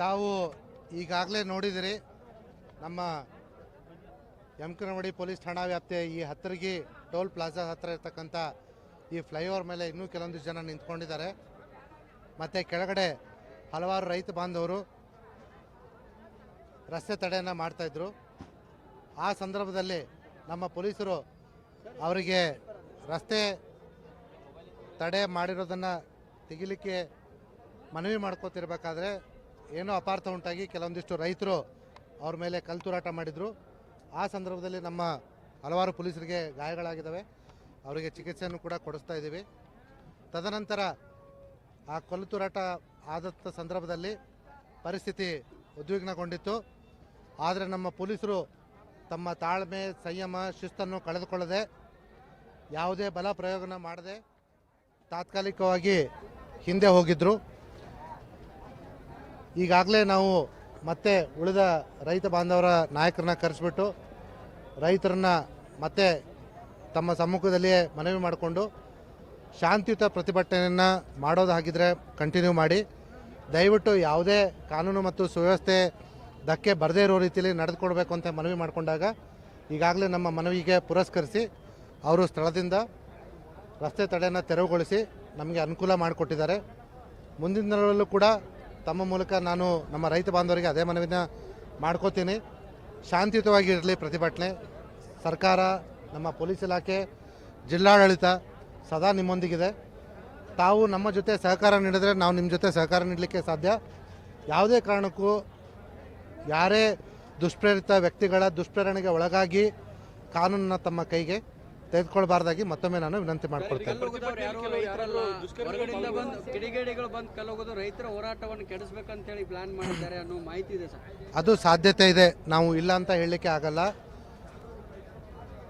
ತಾವು ಈಗಾಗಲೇ ನೋಡಿದಿರಿ, ನಮ್ಮ ಯಮಕನವಾಡಿ ಪೊಲೀಸ್ ಠಾಣಾ ವ್ಯಾಪ್ತಿಯ ಈ ಹತ್ತಿರಗಿ ಟೋಲ್ ಪ್ಲಾಜಾ ಹತ್ತಿರ ಇರ್ತಕ್ಕಂಥ ಈ ಫ್ಲೈಓವರ್ ಮೇಲೆ ಇನ್ನೂ ಕೆಲವೊಂದಿಷ್ಟು ಜನ ನಿಂತ್ಕೊಂಡಿದ್ದಾರೆ. ಮತ್ತು ಕೆಳಗಡೆ ಹಲವಾರು ರೈತ ಬಾಂಧವರು ರಸ್ತೆ ತಡೆಯನ್ನು ಮಾಡ್ತಾಯಿದ್ರು ಆ ಸಂದರ್ಭದಲ್ಲಿ ನಮ್ಮ ಪೊಲೀಸರು ಅವರಿಗೆ ರಸ್ತೆ ತಡೆ ಮಾಡಿರೋದನ್ನು ತೆಗಿಲಿಕ್ಕೆ ಮನವಿ ಮಾಡ್ಕೋತಿರ್ಬೇಕಾದ್ರೆ ಏನೋ ಅಪಾರ್ಥ ಉಂಟಾಗಿ ಕೆಲವೊಂದಿಷ್ಟು ರೈತರು ಅವ್ರ ಮೇಲೆ ಕಲ್ತುರಾಟ ತೂರಾಟ ಮಾಡಿದರು. ಆ ಸಂದರ್ಭದಲ್ಲಿ ನಮ್ಮ ಹಲವಾರು ಪೊಲೀಸರಿಗೆ ಗಾಯಗಳಾಗಿದ್ದಾವೆ. ಅವರಿಗೆ ಚಿಕಿತ್ಸೆಯನ್ನು ಕೂಡ ಕೊಡಿಸ್ತಾ ಇದ್ದೀವಿ. ತದನಂತರ ಆ ಕಲ್ತೂರಾಟ ಆದಂಥ ಸಂದರ್ಭದಲ್ಲಿ ಪರಿಸ್ಥಿತಿ ಉದ್ವಿಗ್ನಗೊಂಡಿತ್ತು. ಆದರೆ ನಮ್ಮ ಪೊಲೀಸರು ತಮ್ಮ ತಾಳ್ಮೆ, ಸಂಯಮ, ಶಿಸ್ತನ್ನು ಕಳೆದುಕೊಳ್ಳದೆ ಯಾವುದೇ ಬಲ ಪ್ರಯೋಗನ ಮಾಡದೆ ತಾತ್ಕಾಲಿಕವಾಗಿ ಹಿಂದೆ ಹೋಗಿದ್ದರು ಈಗಾಗಲೇ ನಾವು ಮತ್ತೆ ಉಳಿದ ರೈತ ಬಾಂಧವರ ನಾಯಕರನ್ನ ಕರೆಸಿಬಿಟ್ಟು ರೈತರನ್ನ ಮತ್ತೆ ತಮ್ಮ ಸಮ್ಮುಖದಲ್ಲಿಯೇ ಮನವಿ ಮಾಡಿಕೊಂಡು ಶಾಂತಿಯುತ ಪ್ರತಿಭಟನೆಯನ್ನು ಮಾಡೋದಾಗಿದ್ದರೆ ಕಂಟಿನ್ಯೂ ಮಾಡಿ. ದಯವಿಟ್ಟು ಯಾವುದೇ ಕಾನೂನು ಮತ್ತು ಸುವ್ಯವಸ್ಥೆ ಧಕ್ಕೆ ಬರದೇ ಇರೋ ರೀತಿಯಲ್ಲಿ ನಡೆದುಕೊಡ್ಬೇಕು ಅಂತ ಮನವಿ ಮಾಡಿಕೊಂಡಾಗ ಈಗಾಗಲೇ ನಮ್ಮ ಮನವಿಗೆ ಪುರಸ್ಕರಿಸಿ ಅವರು ಸ್ಥಳದಿಂದ ರಸ್ತೆ ತಡೆಯನ್ನು ತೆರವುಗೊಳಿಸಿ ನಮಗೆ ಅನುಕೂಲ ಮಾಡಿಕೊಟ್ಟಿದ್ದಾರೆ. ಮುಂದಿನ ದಿನಗಳಲ್ಲೂ ಕೂಡ ತಮ್ಮ ಮೂಲಕ ನಾನು ನಮ್ಮ ರೈತ ಬಾಂಧವರಿಗೆ ಅದೇ ಮನವಿನ ಮಾಡ್ಕೋತೀನಿ. ಶಾಂತಿಯುತವಾಗಿ ಇರಲಿ ಪ್ರತಿಭಟನೆ. ಸರ್ಕಾರ, ನಮ್ಮ ಪೊಲೀಸ್ ಇಲಾಖೆ, ಜಿಲ್ಲಾಡಳಿತ ಸದಾ ನಿಮ್ಮೊಂದಿಗಿದೆ. ತಾವು ನಮ್ಮ ಜೊತೆ ಸಹಕಾರ ನೀಡಿದರೆ ನಾವು ನಿಮ್ಮ ಜೊತೆ ಸಹಕಾರ ನೀಡಲಿಕ್ಕೆ ಸಾಧ್ಯ. ಯಾವುದೇ ಕಾರಣಕ್ಕೂ ಯಾರೇ ದುಷ್ಪ್ರೇರಿತ ವ್ಯಕ್ತಿಗಳ ದುಷ್ಪ್ರೇರಣೆಗೆ ಒಳಗಾಗಿ ಕಾನೂನನ್ನ ತಮ್ಮ ಕೈಗೆ ತೆಗೆದುಕೊಳ್ಬಾರ್ದಾಗಿ ಮತ್ತೊಮ್ಮೆ ನಾನು ವಿನಂತಿ ಮಾಡ್ಕೊಳ್ತೇನೆ ಕಿಡಿಗೇಡಿಗಳು ಬಂದು ಕಲ್ಲೋಗೋದು ರೈತರ ಹೋರಾಟವನ್ನು ಕೆಡಿಸ್ಬೇಕಂತ ಹೇಳಿ ಪ್ಲಾನ್ ಮಾಡಿದ್ದಾರೆ ಅನ್ನೋ ಮಾಹಿತಿ ಇದೆ ಸರ್. ಅದು ಸಾಧ್ಯತೆ ಇದೆ. ನಾವು ಇಲ್ಲ ಅಂತ ಹೇಳಲಿಕ್ಕೆ ಆಗಲ್ಲ.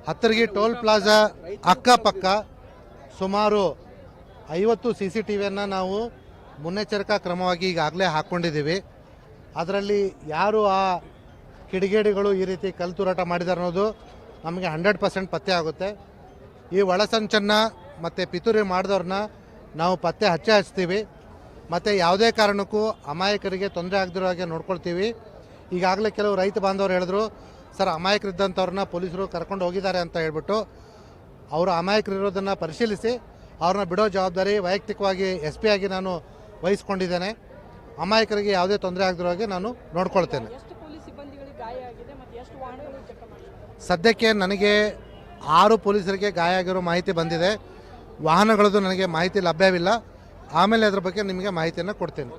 ಹತ್ತರಿಗೆ ಟೋಲ್ ಪ್ಲಾಜಾ ಅಕ್ಕಪಕ್ಕ ಸುಮಾರು ಐವತ್ತು ಸಿ ಸಿ ಟಿ ವಿಯನ್ನು ನಾವು ಮುನ್ನೆಚ್ಚರಿಕಾ ಕ್ರಮವಾಗಿ ಈಗಾಗಲೇ ಹಾಕ್ಕೊಂಡಿದ್ದೀವಿ ಅದರಲ್ಲಿ ಯಾರು ಆ ಕಿಡಿಗೇಡಿಗಳು ಈ ರೀತಿ ಕಲ್ತುರಾಟ ಮಾಡಿದಾರೆ ಮಾಡಿದ್ದಾರೆ ಅನ್ನೋದು ನಮಗೆ ಹಂಡ್ರೆಡ್ ಪರ್ಸೆಂಟ್ ಪತ್ತೆ ಆಗುತ್ತೆ. ಈ ಒಳಸಂಚನ್ನು ಮತ್ತು ಪಿತೂರಿ ಮಾಡಿದವ್ರನ್ನ ನಾವು ಪತ್ತೆ ಹಚ್ಚೆ ಹಚ್ತೀವಿ. ಮತ್ತು ಯಾವುದೇ ಕಾರಣಕ್ಕೂ ಅಮಾಯಕರಿಗೆ ತೊಂದರೆ ಆಗದಿರೋ ಹಾಗೆ ನೋಡ್ಕೊಳ್ತೀವಿ. ಈಗಾಗಲೇ ಕೆಲವು ರೈತ ಬಾಂಧವರು ಹೇಳಿದ್ರು, ಸರ್ ಅಮಾಯಕರಿದ್ದಂಥವ್ರನ್ನ ಪೊಲೀಸರು ಕರ್ಕೊಂಡು ಹೋಗಿದ್ದಾರೆ ಅಂತ ಹೇಳ್ಬಿಟ್ಟು ಅವರು ಅಮಾಯಕರಿರೋದನ್ನು ಪರಿಶೀಲಿಸಿ, ಅವ್ರನ್ನ ಬಿಡೋ ಜವಾಬ್ದಾರಿ ವೈಯಕ್ತಿಕವಾಗಿ ಎಸ್ ಪಿ ಆಗಿ ನಾನು ವಹಿಸ್ಕೊಂಡಿದ್ದೇನೆ. ಅಮಾಯಕರಿಗೆ ಯಾವುದೇ ತೊಂದರೆ ಆಗದಿರೋ ಹಾಗೆ ನಾನು ನೋಡ್ಕೊಳ್ತೇನೆ ಎಷ್ಟು ಪೊಲೀಸ್ ಸಿಬ್ಬಂದಿಗಳಿಗೆ ಗಾಯ ಆಗಿದೆ ಮತ್ತು ಎಷ್ಟು ವಾಹನಗಳು ಜಖಂ ಮಾಡಿದ್ದಾರೆ ಸದ್ಯಕ್ಕೆ ನನಗೆ ಆರು ಪೊಲೀಸರಿಗೆ ಗಾಯ ಆಗಿರೋ ಮಾಹಿತಿ ಬಂದಿದೆ. ವಾಹನಗಳದ್ದು ನನಗೆ ಮಾಹಿತಿ ಲಭ್ಯವಿಲ್ಲ. ಆಮೇಲೆ ಅದರ ಬಗ್ಗೆ ನಿಮಗೆ ಮಾಹಿತಿಯನ್ನು ಕೊಡ್ತೇನೆ.